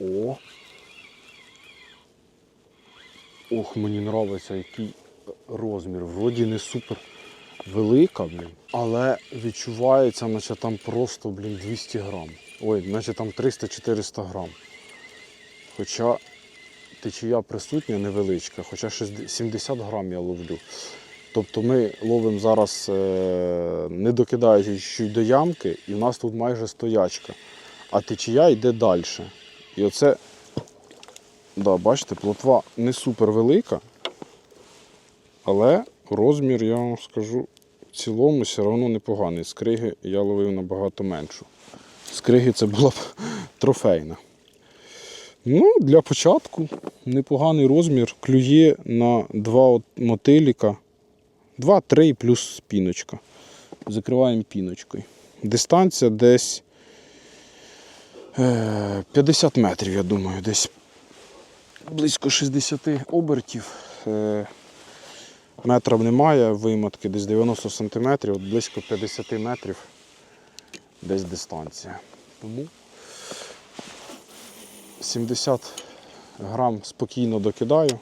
О. Ох, мені подобається, який розмір. Вроді не супер велика, блін, але відчувається, наче там просто, блін, 200 грам. Ой, наче там 300-400 грам. Хоча течія присутня невеличка, хоча 70 грам я ловлю. Тобто ми ловимо зараз, е, не докидаючи до ямки, і в нас тут майже стоячка. А течія йде далі. І оце, да, бачите, плотва не супер велика, але розмір, я вам скажу, в цілому все одно непоганий. З криги я ловив набагато меншу. З криги це була б трофейна. Ну, для початку непоганий розмір. Клює на два от мотиліка. 2-3 плюс піночка. Закриваємо піночкою. Дистанція десь 50 метрів, я думаю, десь близько 60 обертів. Е, Метрів немає, вимотки десь 90 сантиметрів, близько 50 метрів десь дистанція. Тому 70 грам спокійно докидаю.